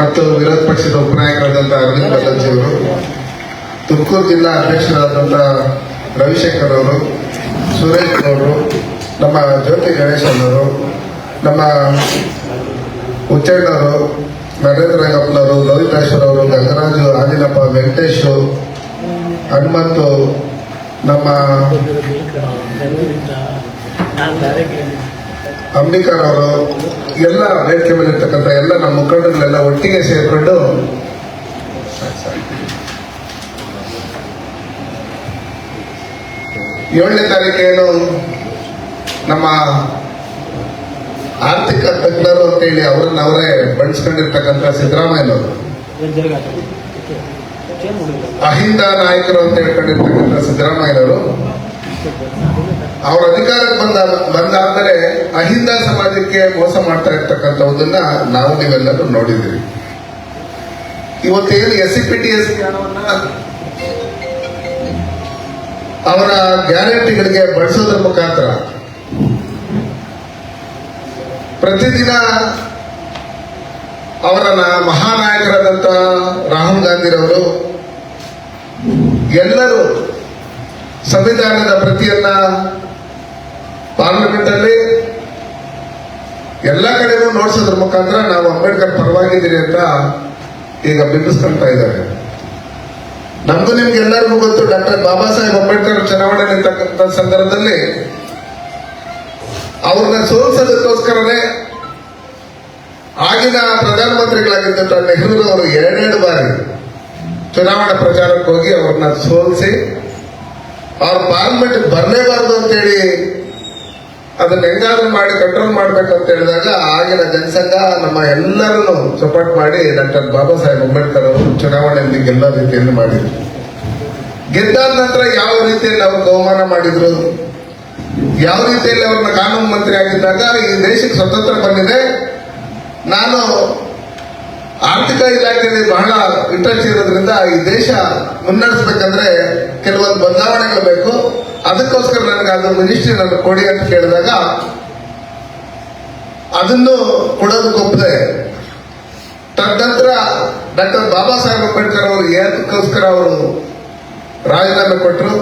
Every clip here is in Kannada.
ಮತ್ತು ವಿರೋಧ ಪಕ್ಷದ ಉಪನಾಯಕರಾದಂತಹ ಅರವಿಂದ್ ಬಲ್ಲಂಜಿ ಅವರು, ತುಮಕೂರು ಜಿಲ್ಲಾ ಅಧ್ಯಕ್ಷರಾದಂಥ ರವಿಶಂಕರ್ ಅವರು, ಸುರೇಶ್ ಅವರು ನಮ್ಮ ಜ್ಯೋತಿ ಗಣೇಶ್ ಅವರು ನಮ್ಮ ಹುಚ್ಚಣ್ಣವರು ನರೇಂದ್ರ ರಂಗಪ್ಪನವರು ಲೋಹಿತಾಶ್ವರ್ ಅವರು ಗಂಗರಾಜು ಆಂಜಿನಪ್ಪ ವೆಂಕಟೇಶ್, ಹನುಮಂತು, ನಮ್ಮ ಅಂಬಿಕರ್ ಅವರು ಎಲ್ಲ ವೇದಿಕೆ ಮೇಲೆ ಇರ್ತಕ್ಕಂಥ ಎಲ್ಲ ನಮ್ಮ ಮುಖಂಡರುಗಳೆಲ್ಲ ಒಟ್ಟಿಗೆ ಸೇರಿಕೊಂಡು ಏಳನೇ ತಾರೀಕೇನು ನಮ್ಮ ಆರ್ಥಿಕ ತಜ್ಞರು ಅಂತೇಳಿ ಅವ್ರನ್ನ ಅವರೇ ಬಣಿಸ್ಕೊಂಡಿರ್ತಕ್ಕಂಥ ಸಿದ್ದರಾಮಯ್ಯನವರು. ಅಹಿಂದ ನಾಯಕರು ಅಂತ ಹೇಳ್ಕೊಂಡಿರ್ತಕ್ಕಂಥ ಸಿದ್ದರಾಮಯ್ಯನವರು. ಅವ್ರ ಅಧಿಕಾರಕ್ಕೆ ಬಂದ ಬಂದಾದ್ಮೇಲೆ ಅಹಿಂದ ಸಮಾಜಕ್ಕೆ ಮೋಸ ಮಾಡ್ತಾ ಇರ್ತಕ್ಕಂಥವುದನ್ನ ನಾವು ನೀವೆಲ್ಲರೂ ನೋಡಿದ್ರಿ ಇವತ್ತೇನು S C P T S ಅವರ ಗ್ಯಾರಂಟಿಗಳಿಗೆ ಬಳಸೋದ್ರ ಮುಖಾಂತರ ಪ್ರತಿದಿನ ಅವರ ಮಹಾನಾಯಕರಾದಂಥ ರಾಹುಲ್ ಗಾಂಧಿರವರು ಎಲ್ಲರೂ ಸಂವಿಧಾನದ ಪ್ರತಿಯನ್ನ ಪಾರ್ಲಿಮೆಂಟ್ ಅಲ್ಲಿ ಎಲ್ಲ ಕಡೆನೂ ನೋಡಿಸೋದ್ರ ಮುಖಾಂತರ ನಾವು ಅಂಬೇಡ್ಕರ್ ಪರವಾಗಿದ್ದೀರಿ ಅಂತ ಈಗ ಬಿಂಬಿಸ್ಕೊಳ್ತಾ ಇದ್ದಾರೆ. ನಮ್ದು ನಿಮ್ಗೆ ಎಲ್ಲರಿಗೂ ಗೊತ್ತು, ಡಾಕ್ಟರ್ ಬಾಬಾ ಸಾಹೇಬ್ ಅಂಬೇಡ್ಕರ್ ಚುನಾವಣೆ ನಿಂತಕ್ಕಂಥ ಸಂದರ್ಭದಲ್ಲಿ ಅವ್ರನ್ನ ಸೋಲಿಸೋದಕ್ಕೋಸ್ಕರನೇ ಆಗಿನ ಪ್ರಧಾನಮಂತ್ರಿಗಳಾಗಿದ್ದಂಥ ನೆಹರು ಅವರು ಎರಡೆರಡು ಬಾರಿ ಚುನಾವಣಾ ಪ್ರಚಾರಕ್ಕೆ ಹೋಗಿ ಅವ್ರನ್ನ ಸೋಲಿಸಿ ಅವ್ರ ಪಾರ್ಲಿಮೆಂಟ್ ಬರಲೇಬಾರದು ಅಂತೇಳಿ ಅದನ್ನ ಹೆಂಗಾದ್ರೂ ಮಾಡಿ ಕಂಟ್ರೋಲ್ ಮಾಡ್ಬೇಕು ಅಂತ ಹೇಳಿದಾಗ ಆಗಿನ ಜನಸಂಘ ನಮ್ಮ ಎಲ್ಲರನ್ನು ಸಪೋರ್ಟ್ ಮಾಡಿ ಡಾಕ್ಟರ್ ಬಾಬಾ ಸಾಹೇಬ್ ಅಂಬೇಡ್ಕರ್ ಅವರು ಚುನಾವಣೆಯಲ್ಲಿ ಗೆಲ್ಲೋ ರೀತಿಯಲ್ಲಿ ಮಾಡಿದ್ರು. ಗೆದ್ದಾದ ನಂತರ ಯಾವ ರೀತಿಯಲ್ಲಿ ಅವ್ರು ಬಹುಮಾನ ಮಾಡಿದ್ರು? ಯಾವ ರೀತಿಯಲ್ಲಿ ಅವ್ರನ್ನ ಕಾನೂನು ಮಂತ್ರಿ ಆಗಿದ್ದಾಗ ಈ ದೇಶಕ್ಕೆ ಸ್ವತಂತ್ರ ಬಂದಿದೆ. ಇಲಾಖೆಯಲ್ಲಿ ಬಹಳ ಇಂಟ್ರೆಸ್ಟ್ ಇರೋದ್ರಿಂದ ಈ ದೇಶ ಮುನ್ನಡೆಸ್ಬೇಕಂದ್ರೆ ಕೆಲವೊಂದು ಬದಲಾವಣೆಗಳು ಬೇಕು. ಅದಕ್ಕೋಸ್ಕರ ನನಗೆ ಅದು ಮಿನಿಸ್ಟ್ರಿ ನಾನು ಕೊಡಿ ಅಂತ ಕೇಳಿದಾಗ ಅದನ್ನು ಕೊಡೋದಕ್ಕೆ ಒಪ್ಪದೆ. ತದನಂತರ ಡಾಕ್ಟರ್ ಬಾಬಾ ಸಾಹೇಬ್ ಅಂಬೇಡ್ಕರ್ ಅವರು ಏನಕ್ಕೋಸ್ಕರ ಅವರು ರಾಜೀನಾಮೆ ಕೊಟ್ಟರು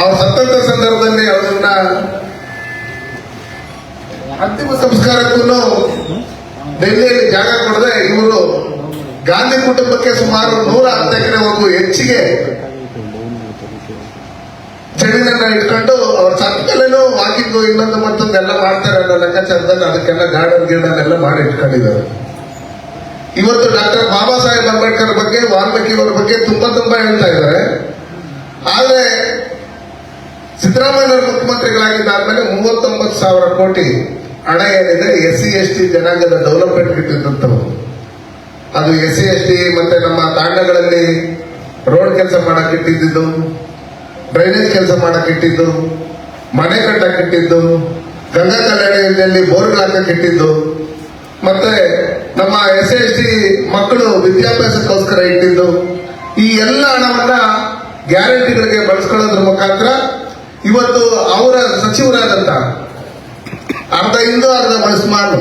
ಅವ್ರ ಸತ್ತಂತ ಸಂದರ್ಭದಲ್ಲಿ ಅವರನ್ನ ಅಂತಿಮ ಸಂಸ್ಕಾರಕ್ಕೂ ಡೆಲ್ಲಿಯಲ್ಲಿ ಜಾಗ ಕೊಡದೆ ಇವರು ಗಾಂಧಿ ಕುಟುಂಬಕ್ಕೆ ಸುಮಾರು ನೂರ ಹತ್ತು ಎಕರೆವರೆಗೂ ಹೆಚ್ಚಿಗೆ ಜಮೀನನ್ನ ಇಟ್ಕೊಂಡು ಅವ್ರ ಸತ್ತಲೇನು ವಾಕಿಂಗ್ ಇನ್ನೊಂದು ಮತ್ತೊಂದು ಎಲ್ಲ ಮಾಡ್ತಾರೆ ಅನ್ನೋ ಲೆಕ್ಕಾಚಾರದಲ್ಲಿ ಅದಕ್ಕೆಲ್ಲ ಗಾರ್ಡನ್ ಗಿರ್ಡನ್ ಮಾಡಿ ಇಟ್ಕೊಂಡಿದ್ದಾರೆ. ಇವತ್ತು ಡಾಕ್ಟರ್ ಬಾಬಾ ಸಾಹೇಬ್ ಅಂಬೇಡ್ಕರ್ ಬಗ್ಗೆ, ವಾಲ್ಮೀಕಿ ಅವರ ಬಗ್ಗೆ ತುಂಬಾ ತುಂಬಾ ಹೇಳ್ತಾ ಇದ್ದಾರೆ. ಆದ್ರೆ ಸಿದ್ದರಾಮಯ್ಯ ಮುಖ್ಯಮಂತ್ರಿಗಳಾಗಿದ್ದಾದ್ಮೇಲೆ ಮೂವತ್ತೊಂಬತ್ತು ಸಾವಿರ ಕೋಟಿ ಹಣ ಏನಿದೆ ಎಸ್ ಸಿ ಎಸ್ ಟಿ ಜನಾಂಗದ ಡೆವಲಪ್ಮೆಂಟ್ ಇಟ್ಟಿದ್ದಂಥವು ಅದು ಎಸ್ ಸಿ ಎಸ್ ಟಿ ಮತ್ತೆ ನಮ್ಮ ತಾಂಡಗಳಲ್ಲಿ ರೋಡ್ ಕೆಲಸ ಮಾಡಕ್ ಇಟ್ಟಿದ್ದು ಡ್ರೈನೇಜ್ ಕೆಲಸ ಮಾಡಕ್ ಇಟ್ಟಿದ್ದು, ಮನೆ ಕಟ್ಟಕ್ ಇಟ್ಟಿದ್ದು, ಗಂಗಾ ಕಲ್ಯಾಣ ಯೋಜನೆಯಲ್ಲಿ ಬೋರ್ಗಳು ಹಾಕಕ್ ಇಟ್ಟಿದ್ದು, ಮತ್ತೆ ನಮ್ಮ ಎಸ್ ಎಸ್ ಟಿ ಮಕ್ಕಳು ವಿದ್ಯಾಭ್ಯಾಸಕ್ಕೋಸ್ಕರ ಇಟ್ಟಿದ್ದು, ಈ ಎಲ್ಲ ಹಣವನ್ನ ಗ್ಯಾರಂಟಿಗಳಿಗೆ ಬಳಸ್ಕೊಳ್ಳೋದ್ರ ಮುಖಾಂತರ ಇವತ್ತು ಅವರ ಸಚಿವರಾದಂತ ಅರ್ಧ ಹಿಂದೂ ಅರ್ಧ ಮುಸ್ಮಾನ್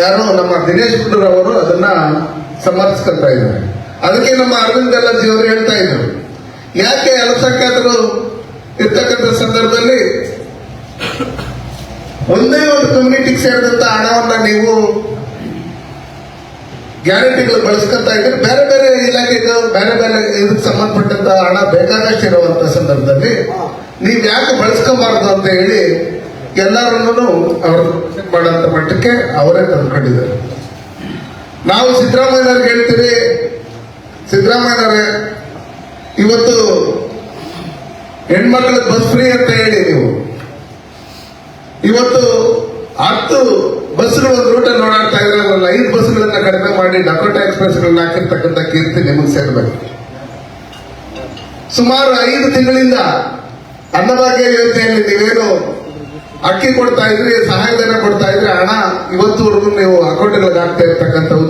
ಯಾರು ನಮ್ಮ ದಿನೇಶ್ ಗುಂಡೂರ್ ಅವರು ಅದನ್ನ ಸಮರ್ಥಿಸ್ಕೊಳ್ತಾ ಇದ್ದಾರೆ. ಅದಕ್ಕೆ ನಮ್ಮ ಅರವಿಂದ್ ಬೆಲ್ಲಜಿ ಅವರು ಹೇಳ್ತಾ ಇದ್ರು. ಯಾಕೆ ಅಲ್ಪಸಂಖ್ಯಾತರು ಇರ್ತಕ್ಕಂಥ ಸಂದರ್ಭದಲ್ಲಿ ಒಂದೇ ಒಂದು ಕಮ್ಯುನಿಟಿಗೆ ಸೇರಿದಂತ ಹಣವನ್ನ ನೀವು ಗ್ಯಾರಂಟಿಗಳು ಬಳಸ್ಕೊಂತ ಇದ್ರೆ ಬೇರೆ ಬೇರೆ ಇಲಾಖೆಗೆ ಬೇರೆ ಬೇರೆ ಇದಕ್ಕೆ ಸಂಬಂಧಪಟ್ಟಂತ ಹಣ ಬೇಕಾದಷ್ಟು ಇರುವಂತ ಸಂದರ್ಭದಲ್ಲಿ ನೀವ್ ಯಾಕೆ ಬಳಸ್ಕೋಬಾರ್ದು ಅಂತ ಹೇಳಿ ಎಲ್ಲರನ್ನು ಅವರು ಮಾಡಂತ ಮಟ್ಟಕ್ಕೆ ಅವರೇ ತಂದ್ಕೊಂಡಿದ್ದಾರೆ. ನಾವು ಸಿದ್ದರಾಮಯ್ಯವ್ರಿಗೆ ಹೇಳ್ತೀವಿ ಸಿದ್ದರಾಮಯ್ಯವ್ರೆ ಇವತ್ತು ಹೆಣ್ಮಕ್ಳಿಗೆ ಬಸ್ ಫ್ರೀ ಅಂತ ಹೇಳಿ ನೀವು. ಇವತ್ತು ಹತ್ತು ಬಸ್ಗಳು ಒಂದು ರೂಟಲ್ಲಿ ಓಡಾಡ್ತಾ ಇದ್ರೆ ಒಂದು ಐದು ಬಸ್ಗಳನ್ನ ಕಡಿಮೆ ಮಾಡಿ ಡಕೋಟಾ ಎಕ್ಸ್ಪ್ರೆಸ್ ಗಳನ್ನ ಹಾಕಿರ್ತಕ್ಕಂಥ ಕೀರ್ತಿ ನಿಮಗೆ ಸೇರ್ಬೇಕು. ಸುಮಾರು ಐದು ತಿಂಗಳಿಂದ ಅನ್ನಭಾಗ್ಯ ಯೋಜನೆಯಲ್ಲಿ ನೀವೇನು ಅಕ್ಕಿ ಕೊಡ್ತಾ ಇದ್ರಿ ಸಹಾಯಧನ ಕೊಡ್ತಾ ಇದ್ರೆ ಹಣ ಇವತ್ತುವರೆಗೂ ನೀವು ಅಕೌಂಟ್ಗಳಿಗೆ ಹಾಕ್ತಾ ಇರ್ತಕ್ಕಂಥದ್ದು